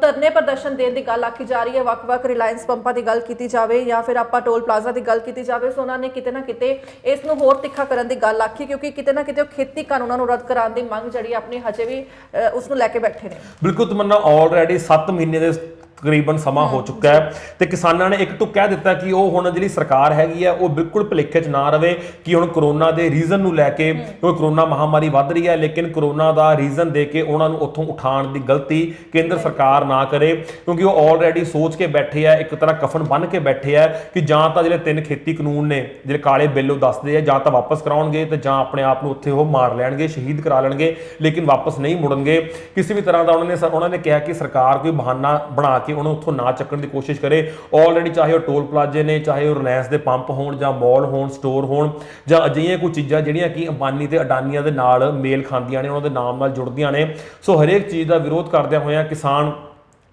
ਧਰਨੇ ਪ੍ਰਦਰਸ਼ਨ ਦੇਣ ਦੀ ਗੱਲ ਆਖੀ ਜਾ ਰਹੀ ਹੈ ਵੱਖ-ਵੱਖ ਰਿਲਾਇੰਸ ਪੰਪਾਂ ਦੀ ਗੱਲ ਕੀਤੀ ਜਾਵੇ ਜਾਂ ਫਿਰ ਆਪਾਂ ਟੋਲ ਪਲਾਜ਼ਾ ਦੀ ਗੱਲ ਕੀਤੀ ਜਾਵੇ ਸੋ ਉਹਨਾਂ ਨੇ ਕਿਤੇ ਨਾ ਕਿਤੇ ਇਸ ਨੂੰ ਹੋਰ ਤਿੱਖਾ ਕਰਨ ਦੀ ਗੱਲ ਆਖੀ ਕਿਉਂਕਿ ਕਿਤੇ ਨਾ ਕਿਤੇ ਉਹ ਖੇਤੀ ਕਾਨੂੰਨਾਂ ਨੂੰ ਰੱਦ ਕਰਾਉਣ ਦੀ ਮੰਗ ਜਿਹੜੀ ਆਪਣੀ ਹਜੇ ਵੀ ਅ, ਉਸ ਨੂੰ ਲੈ ਕੇ ਬੈਠੇ ਨੇ। ਬਿਲਕੁਲ ਤਮੰਨਾ ਆਲਰੇਡੀ 7 ਮਹੀਨੇ ਦੇ ਤਕਰੀਬਨ ਸਮਾਂ ਹੋ ਚੁੱਕਾ ਹੈ ਤੇ ਕਿਸਾਨਾਂ ਨੇ ਇੱਕ ਤੋਂ ਕਹਿ ਦਿੱਤਾ ਕਿ ਉਹ ਹੁਣ ਜਿਹੜੀ ਸਰਕਾਰ ਹੈਗੀ ਹੈ ਉਹ ਬਿਲਕੁਲ ਭੁਲੇਖੇ 'ਚ ਨਾ ਰਵੇ ਕਿ ਹੁਣ ਕਰੋਨਾ ਦੇ ਰੀਜ਼ਨ ਨੂੰ ਲੈ ਕੇ ਕਿਉਂਕਿ ਕਰੋਨਾ ਮਹਾਮਾਰੀ ਵੱਧ ਰਹੀ ਹੈ ਲੇਕਿਨ ਕਰੋਨਾ ਦਾ ਰੀਜ਼ਨ ਦੇ ਕੇ ਉਹਨਾਂ ਨੂੰ ਉੱਥੋਂ ਉਠਾਉਣ ਦੀ ਗਲਤੀ ਕੇਂਦਰ ਸਰਕਾਰ ਨਾ ਕਰੇ ਕਿਉਂਕਿ ਉਹ ਆਲਰੇਡੀ ਸੋਚ ਕੇ ਬੈਠੇ ਆ ਇੱਕ ਤਰ੍ਹਾਂ ਕਫਨ ਬੰਨ ਕੇ ਬੈਠੇ ਆ ਕਿ ਜਾਂ ਤਾਂ ਜਿਹੜੇ ਤਿੰਨ ਖੇਤੀ ਕਾਨੂੰਨ ਨੇ ਜਿਹੜੇ ਕਾਲੇ ਬਿੱਲ ਉਹ ਦੱਸਦੇ ਆ ਜਾਂ ਤਾਂ ਵਾਪਸ ਕਰਾਉਣਗੇ ਤੇ ਜਾਂ ਆਪਣੇ ਆਪ ਨੂੰ ਉੱਥੇ ਉਹ ਮਾਰ ਲੈਣਗੇ ਸ਼ਹੀਦ ਕਰਾ ਲੈਣਗੇ ਲੇਕਿਨ ਵਾਪਸ ਨਹੀਂ ਮੁੜਨਗੇ। ਕਿਸੇ ਵੀ ਤਰ੍ਹਾਂ ਦਾ ਉਹਨਾਂ ਨੇ ਉਹਨਾਂ ਨੇ ਕਿਹਾ ਕਿ ਸਰਕਾਰ ਕੋਈ ਬਹਾਨਾ ਬਣਾ ਕੇ ਉਹਨੂੰ ਉੱਥੋਂ ਨਾ ਚੱਕਣ ਦੀ ਕੋਸ਼ਿਸ਼ ਕਰੇ। ਆਲਰੇਡੀ ਚਾਹੇ ਉਹ ਟੋਲ ਪਲਾਜ਼ੇ ਨੇ, ਚਾਹੇ ਉਹ ਰਿਲਾਇੰਸ ਦੇ ਪੰਪ ਹੋਣ ਜਾਂ ਮਾਲ ਹੋਣ, ਸਟੋਰ ਹੋਣ, ਜਾਂ ਅਜਿਹੀਆਂ ਕੋਈ ਚੀਜ਼ਾਂ ਜਿਹੜੀਆਂ ਕਿ ਅੰਬਾਨੀ ਤੇ ਅਡਾਨੀਆਂ ਦੇ ਨਾਲ ਮੇਲ ਖਾਂਦੀਆਂ ਨੇ, ਉਹਨਾਂ ਦੇ ਨਾਮ ਨਾਲ ਜੁੜਦੀਆਂ ਨੇ। ਸੋ ਹਰੇਕ ਚੀਜ਼ ਦਾ ਵਿਰੋਧ ਕਰਦਿਆਂ ਹੋਇਆਂ ਕਿਸਾਨ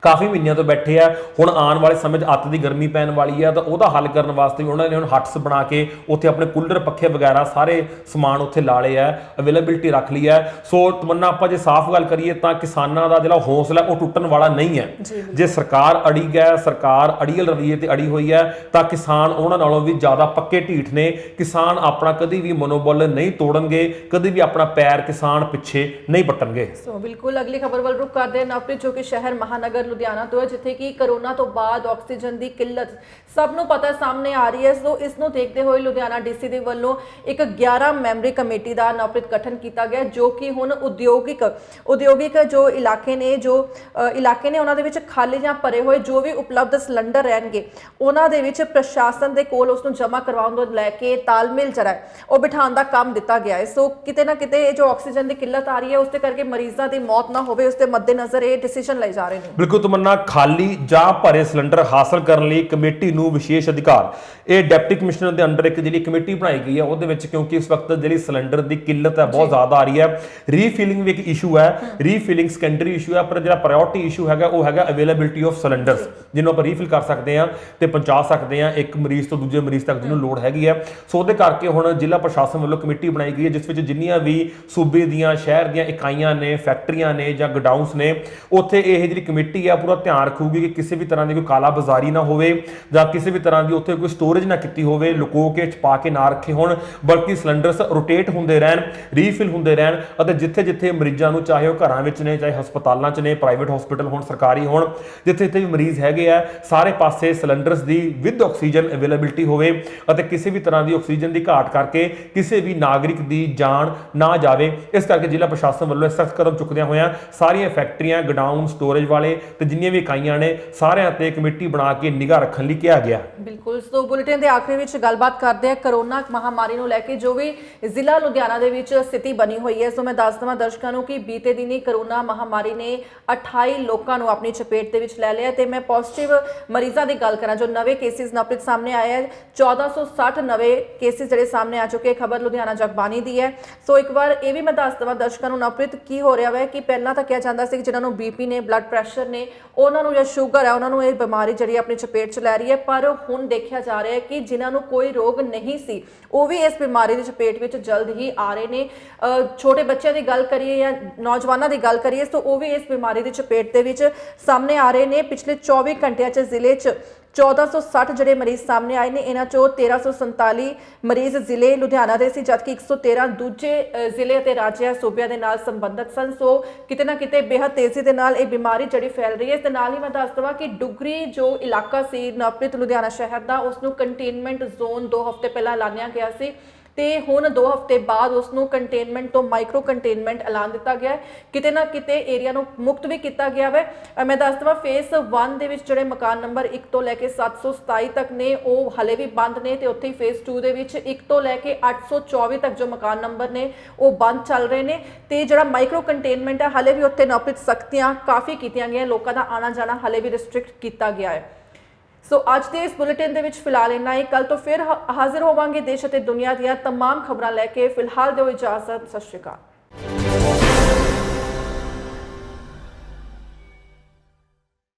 ਕਾਫੀ ਮਹੀਨਿਆਂ ਤੋਂ ਬੈਠੇ ਆ। ਹੁਣ ਆਉਣ ਵਾਲੇ ਸਮੇਂ 'ਚ ਅੱਤ ਦੀ ਗਰਮੀ ਪੈਣ ਵਾਲੀ ਆ ਤਾਂ ਉਹਦਾ ਹੱਲ ਕਰਨ ਵਾਸਤੇ ਵੀ ਉਹਨਾਂ ਨੇ ਹੁਣ ਹਟਸ ਬਣਾ ਕੇ ਉੱਥੇ ਆਪਣੇ ਕੂਲਰ ਪੱਖੇ ਵਗੈਰਾ ਸਾਰੇ ਸਮਾਨ ਉੱਥੇ ਲਾ ਲਏ ਆ ਅਵੇਲੇਬਿਲਟੀ ਰੱਖ ਲਈ ਹੈ ਸੋ ਤਮੰਨਾ ਆਪਾਂ ਜੇ ਸਾਫ਼ ਗੱਲ ਕਰੀਏ ਤਾਂ ਕਿਸਾਨਾਂ ਦਾ ਜਿਹੜਾ ਹੌਸਲਾ ਉਹ ਟੁੱਟਣ ਵਾਲਾ ਨਹੀਂ ਹੈ। ਜੇ ਸਰਕਾਰ ਅੜੀ ਹੈ ਸਰਕਾਰ ਅੜੀਅਲ ਰਵਈਏ ਤੇ ਅੜੀ ਹੋਈ ਹੈ ਤਾਂ ਕਿਸਾਨ ਉਹਨਾਂ ਨਾਲੋਂ ਵੀ ਜ਼ਿਆਦਾ ਪੱਕੇ ਢੀਠ ਨੇ। ਕਿਸਾਨ ਆਪਣਾ ਕਦੀ ਵੀ ਮਨੋਬਲ ਨਹੀਂ ਤੋੜਨਗੇ ਕਦੀ ਵੀ ਆਪਣਾ ਪੈਰ ਕਿਸਾਨ ਪਿੱਛੇ ਨਹੀਂ ਪੱਟਣਗੇ। ਸੋ ਬਿਲਕੁਲ ਅਗਲੀ ਖਬਰ ਵੱਲ ਰੁਕ ਕਰਦੇ ਹਾਂ। ਨਵਪ੍ਰੀਤ ਜੋ ਕਿ ਸ਼ਹਿਰ ਮਹਾਨਗਰ ਲੁਧਿਆਣਾ ਤੋਂ ਹੈ, ਜਿੱਥੇ ਕਿ ਕਰੋਨਾ ਤੋਂ ਬਾਅਦ ਆਕਸੀਜਨ ਦੀ ਕਿੱਲਤ ਸਭ ਨੂੰ ਪਤਾ ਸਾਹਮਣੇ ਆ ਰਹੀ ਹੈ। ਸੋ ਇਸ ਨੂੰ ਦੇਖਦੇ ਹੋਏ ਲੁਧਿਆਣਾ ਡੀਸੀ ਦੇ ਵੱਲੋਂ ਇੱਕ 11 ਮੈਂਬਰੀ ਕਮੇਟੀ ਦਾ ਨਵਪ੍ਰਿਤ ਗਠਨ ਕੀਤਾ ਗਿਆ, ਜੋ ਕਿ ਹੁਣ ਉਦਯੋਗਿਕ ਉਦਯੋਗਿਕ ਜੋ ਇਲਾਕੇ ਨੇ, ਜੋ ਇਲਾਕੇ ਨੇ ਉਹਨਾਂ ਦੇ ਵਿੱਚ ਖਾਲੀ ਜਾਂ ਭਰੇ ਹੋਏ ਜੋ ਵੀ ਉਪਲਬਧ ਸਿਲੰਡਰ ਰਹਿਣਗੇ, ਉਹਨਾਂ ਦੇ ਵਿੱਚ ਪ੍ਰਸ਼ਾਸਨ ਦੇ ਕੋਲ ਉਸ ਨੂੰ ਜਮ੍ਹਾਂ ਕਰਵਾਉਣ ਤੋਂ ਲੈ ਕੇ ਤਾਲਮੇਲ ਜਿਹੜਾ ਹੈ, ਉਹ ਬਿਠਾਉਣ ਦਾ ਕੰਮ ਦਿੱਤਾ ਗਿਆ ਹੈ। ਸੋ ਕਿਤੇ ਨਾ ਕਿਤੇ ਇਹ ਜੋ ਆਕਸੀਜਨ ਦੀ ਕਿੱਲਤ ਆ ਰਹੀ ਹੈ, ਉਸ ਦੇ ਕਰਕੇ ਮਰੀਜ਼ਾਂ ਦੀ ਮੌਤ ਨਾ ਹੋਵੇ, ਉਸ ਦੇ ਮੱਦੇਨਜ਼ਰ ਇਹ ਡਿਸੀਜਨ ਲਏ ਜਾ ਰਹੇ ਨੇ। ਬਿਲਕੁਲ ਤਮੰਨਾ ਖਾਲੀ ਜਾਂ ਭਰੇ ਸਿਲੰਡਰ ਹਾਸਲ ਕਰਨ ਲਈ ਕਮੇਟੀ ਨੂੰ ਵਿਸ਼ੇਸ਼ ਅਧਿਕਾਰ। ਇਹ ਡਿਪਟੀ ਕਮਿਸ਼ਨਰ ਦੇ ਅੰਡਰ ਇੱਕ ਜਿਹੜੀ ਕਮੇਟੀ ਬਣਾਈ ਗਈ ਹੈ ਉਹਦੇ ਵਿੱਚ ਕਿਉਂਕਿ ਇਸ ਵਕਤ ਜਿਹੜੀ ਸਿਲੰਡਰ ਦੀ ਕਿੱਲਤ ਹੈ ਬਹੁਤ ਜ਼ਿਆਦਾ ਆ ਰਹੀ ਹੈ। ਰੀਫਿਲਿੰਗ ਵੀ ਇੱਕ ਇਸ਼ੂ ਹੈ। ਰੀਫਿਲਿੰਗ ਸੈਕੰਡਰੀ ਇਸ਼ੂ ਹੈ ਪਰ ਜਿਹੜਾ ਪ੍ਰਾਇੋਰਟੀ ਇਸ਼ੂ ਹੈਗਾ ਉਹ ਹੈਗਾ ਅਵੇਲੇਬਿਲਟੀ ਆਫ ਸਿਲੰਡਰਸ ਜਿਹਨੂੰ ਆਪਾਂ ਰੀਫਿਲ ਕਰ ਸਕਦੇ ਹਾਂ ਤੇ ਪਹੁੰਚਾ ਸਕਦੇ ਹਾਂ ਇੱਕ ਮਰੀਜ਼ ਤੋਂ ਦੂਜੇ ਮਰੀਜ਼ ਤੱਕ ਜਿਹਨੂੰ ਲੋੜ ਹੈਗੀ ਹੈ। ਸੋ ਉਹਦੇ ਕਰਕੇ ਹੁਣ ਜ਼ਿਲ੍ਹਾ ਪ੍ਰਸ਼ਾਸਨ ਵੱਲੋਂ ਕਮੇਟੀ ਬਣਾਈ ਗਈ ਹੈ ਜਿਸ ਵਿੱਚ ਜਿੰਨੀਆਂ ਵੀ ਸੂਬੇ ਦੀਆਂ ਸ਼ਹਿਰ ਦੀਆਂ ਇਕਾਈਆਂ ਨੇ ਫੈਕਟਰੀਆਂ ਨੇ ਜਾਂ ਗੋਡਾਊਨਸ ਨੇ ਉੱਥੇ ਇਹ ਜਿਹੜੀ ਕਮੇਟੀ ਹੈ ਪੂਰਾ ਧਿਆਨ ਰੱਖੂਗੀ ਕਿ ਕਿਸੇ ਵੀ ਤਰ੍ਹਾਂ ਦੀ ਕੋਈ ਕਾਲਾ ਬਾਜ਼ਾਰੀ ਨਾ ਹੋਵੇ ਜਾਂ ਕਿਸੇ ਵੀ ਤਰ੍ਹਾਂ ਦੀ ਉੱਥੇ ਕੋਈ ਸਟੋਰੇਜ ਨਾ ਕੀਤੀ ਹੋਵੇ, ਲੁਕੋ ਕੇ, ਛਪਾ ਕੇ ਨਾ ਰੱਖੇ ਹੋਣ, ਬਲਕਿ ਸਿਲੰਡਰਸ ਰੋਟੇਟ ਹੁੰਦੇ ਰਹਿਣ ਰੀਫਿਲ ਹੁੰਦੇ ਰਹਿਣ ਅਤੇ ਜਿੱਥੇ ਜਿੱਥੇ ਮਰੀਜ਼ਾਂ ਨੂੰ ਚਾਹੇ ਉਹ ਘਰਾਂ ਵਿੱਚ ਨੇ, ਚਾਹੇ ਹਸਪਤਾਲਾਂ 'ਚ ਨੇ ਪ੍ਰਾਈਵੇਟ ਹਸਪੀਟਲ ਹੋਣ, ਸਰਕਾਰੀ ਹੋਣ ਜਿੱਥੇ ਜਿੱਥੇ ਵੀ ਮਰੀਜ਼ ਹੈਗੇ ਆ, ਸਾਰੇ ਪਾਸੇ ਸਿਲੰਡਰਸ ਦੀ ਵਿਦ ਆਕਸੀਜਨ ਅਵੇਲੇਬਿਲਟੀ ਹੋਵੇ ਅਤੇ ਕਿਸੇ ਵੀ ਤਰ੍ਹਾਂ ਦੀ ਆਕਸੀਜਨ ਦੀ ਘਾਟ ਕਰਕੇ ਕਿਸੇ ਵੀ ਨਾਗਰਿਕ ਦੀ ਜਾਨ ਨਾ ਜਾਵੇ। ਇਸ ਕਰਕੇ ਜ਼ਿਲ੍ਹਾ ਪ੍ਰਸ਼ਾਸਨ ਵੱਲੋਂ ਸਖਤ ਕਦਮ ਚੁੱਕਦਿਆਂ ਹੋਇਆਂ ਸਾਰੀਆਂ ਫੈਕਟਰੀਆਂ ਗਡਾਊਨ ਸਟੋਰੇਜ ਵਾਲੇ ਤੇ ਜਿੰਨੀਆਂ ਵੀ ਇਕਾਈਆਂ ਨੇ ਸਾਰਿਆਂ ਤੇ ਕਮੇਟੀ ਬਣਾ ਕੇ ਨਿਗਾਹ ਰੱਖਣ ਲਈ ਕਿਹਾ ਗਿਆ। ਬਿਲਕੁਲ, ਸੋ ਬੁਲੇਟਿਨ ਦੇ ਆਖਰੀ ਵਿੱਚ ਗੱਲਬਾਤ ਕਰਦੇ ਹਾਂ ਕਰੋਨਾ ਮਹਾਮਾਰੀ ਨੂੰ ਲੈ ਕੇ, ਜੋ ਵੀ ਜ਼ਿਲ੍ਹਾ ਲੁਧਿਆਣਾ ਦੇ ਵਿੱਚ ਸਥਿਤੀ ਬਣੀ ਹੋਈ ਹੈ। ਸੋ ਮੈਂ ਦੱਸ ਦਵਾਂ ਦਰਸ਼ਕਾਂ ਨੂੰ ਕਿ ਬੀਤੇ ਦਿਨੀ ਕਰੋਨਾ ਮਹਾਮਾਰੀ ਨੇ 28 ਲੋਕਾਂ ਨੂੰ ਆਪਣੀ ਚਪੇਟ ਦੇ ਵਿੱਚ ਲੈ ਲਿਆ ਤੇ ਮੈਂ ਪੋਜ਼ਿਟਿਵ ਮਰੀਜ਼ਾਂ ਦੀ ਗੱਲ ਕਰਾਂ, ਜੋ ਨਵੇਂ ਕੇਸਿਸ ਨਪਰਿਤ ਸਾਹਮਣੇ ਆਏ ਹੈ। 1460 ਨਵੇਂ ਕੇਸਿਸ ਜਿਹੜੇ ਸਾਹਮਣੇ ਆ ਚੁੱਕੇ, ਖਬਰ ਲੁਧਿਆਣਾ ਜਗਬਾਣੀ ਦੀ ਹੈ। ਸੋ ਇੱਕ ਵਾਰ ਇਹ ਵੀ ਮੈਂ ਦੱਸ ਦਵਾਂ ਦਰਸ਼ਕਾਂ ਨੂੰ, ਨਪਰਿਤ, ਕੀ ਹੋ ਰਿਹਾ ਹੈ ਕਿ ਪਹਿਲਾਂ ਤਾਂ ਕਿਹਾ ਜਾਂਦਾ ਸੀ ਕਿ ਜਿਨ੍ਹਾਂ ਨੂੰ ਬੀਪੀ ਨੇ ਬਲੱਡ ਪ੍ਰੈਸ਼ਰ ਨੇ ਉਹਨਾਂ ਨੂੰ ਜਾਂ ਸ਼ੂਗਰ ਹੈ, ਉਹਨਾਂ ਨੂੰ ਇਹ ਬਿਮਾਰੀ ਜਿਹੜੀ ਆਪਣੀ ਚਪੇਟ 'ਚ ਲੈ ਰਹੀ ਹੈ, ਪਰ ਹੁਣ ਦੇਖਿਆ ਜਾ ਰਿਹਾ ਹੈ ਕਿ ਜਿਨ੍ਹਾਂ ਨੂੰ ਕੋਈ ਰੋਗ ਨਹੀਂ ਸੀ, ਉਹ ਵੀ ਇਸ ਬਿਮਾਰੀ ਦੀ ਚਪੇਟ ਵਿੱਚ ਜਲਦ ਹੀ ਆ ਰਹੇ ਨੇ। ਛੋਟੇ ਬੱਚਿਆਂ ਦੀ ਗੱਲ ਕਰੀਏ ਜਾਂ ਨੌਜਵਾਨਾਂ ਦੀ ਗੱਲ ਕਰੀਏ, ਤਾਂ ਉਹ ਵੀ ਇਸ ਬਿਮਾਰੀ ਦੀ ਚਪੇਟ ਦੇ ਵਿੱਚ ਸਾਹਮਣੇ ਆ ਰਹੇ ਨੇ। ਪਿਛਲੇ 24 ਘੰਟਿਆਂ 'ਚ ਜ਼ਿਲ੍ਹੇ 'ਚ 1460 ਜਿਹੜੇ ਮਰੀਜ਼ ਸਾਹਮਣੇ ਆਏ ਨੇ, ਇਹਨਾਂ ਚੋਂ 1347 ਮਰੀਜ਼ ਜ਼ਿਲ੍ਹੇ ਲੁਧਿਆਣਾ ਦੇ ਸੀ, ਜਦਕਿ 113 ਦੂਜੇ ਜ਼ਿਲ੍ਹੇ ਅਤੇ ਰਾਜਾਂ ਸੂਬਿਆਂ ਦੇ ਨਾਲ ਸੰਬੰਧਿਤ ਸਨ। ਸੋ ਕਿਤੇ ਨਾ ਕਿਤੇ ਬੇਹੱਦ ਤੇਜ਼ੀ ਦੇ ਨਾਲ ਇਹ ਬਿਮਾਰੀ ਜਿਹੜੀ ਫੈਲ ਰਹੀ ਹੈ। ਇਸ ਦੇ ਨਾਲ ਹੀ ਮੈਂ ਦੱਸ ਦਵਾਂ ਕਿ ਡੁਗਰੀ ਜੋ ਇਲਾਕਾ ਸੀ, ਨਵਪ੍ਰੀਤ ਲੁਧਿਆਣਾ ਸ਼ਹਿਰ ਦਾ ਉਸ ਨੂੰ ਕੰਟੇਨਮੈਂਟ ਜ਼ੋਨ 2 ਹਫ਼ਤੇ ਪਹਿਲਾਂ ਐਲਾਨਿਆ ਗਿਆ ਸੀ। ਤੇ ਹੁਣ 2 ਹਫ਼ਤੇ ਬਾਅਦ ਉਸ ਨੂੰ ਕੰਟੇਨਮੈਂਟ ਤੋਂ ਮਾਈਕਰੋ ਕੰਟੇਨਮੈਂਟ ਐਲਾਨ ਦਿੱਤਾ ਗਿਆ ਹੈ। ਕਿਤੇ ਨਾ ਕਿਤੇ ਏਰੀਆ ਨੂੰ ਮੁਕਤ ਵੀ ਕੀਤਾ ਗਿਆ ਹੈ ਮੈਂ ਦੱਸ ਦਵਾਂ ਫੇਸ 1 ਦੇ ਵਿੱਚ ਜਿਹੜੇ ਮਕਾਨ ਨੰਬਰ 1 ਤੋਂ ਲੈ ਕੇ 727 ਤੱਕ ਨੇ, ਉਹ ਹਲੇ ਵੀ ਬੰਦ ਨੇ ਤੇ ਉੱਥੇ ਹੀ ਫੇਸ 2 ਦੇ ਵਿੱਚ 1 ਤੋਂ ਲੈ ਕੇ 824 ਤੱਕ ਜੋ ਮਕਾਨ ਨੰਬਰ ਨੇ, ਉਹ ਬੰਦ ਚੱਲ ਰਹੇ ਨੇ। ਤੇ ਜਿਹੜਾ ਮਾਈਕਰੋ ਕੰਟੇਨਮੈਂਟ ਹੈ, ਹਲੇ ਵੀ ਉੱਥੇ ਨੌਪਰਿਤ ਸਖਤੀਆਂ ਕਾਫੀ ਕੀਤੀਆਂ ਗਈਆਂ, ਲੋਕਾਂ ਦਾ ਆਣਾ ਜਾਣਾ ਹਲੇ ਵੀ ਰਿਸਟ੍ਰਿਕਟ ਕੀਤਾ ਗਿਆ ਹੈ। ਸੋ ਅੱਜ ਦੇ ਇਸ ਬੁਲੇਟਿਨ ਦੇ ਵਿੱਚ ਫਿਲਹਾਲ ਇੰਨਾ ਹੀ ਕੱਲ ਤੋਂ ਫਿਰ ਹਾ- ਹਾਜ਼ਰ ਹੋਵਾਂਗੇ ਦੇਸ਼ ਅਤੇ ਦੁਨੀਆ ਦੀਆਂ तमाम ਖਬਰਾਂ ਲੈ ਕੇ ਫਿਲਹਾਲ ਦਿਓ ਇਜਾਜ਼ਤ ਸਤਿ ਸ਼੍ਰੀ ਅਕਾਲ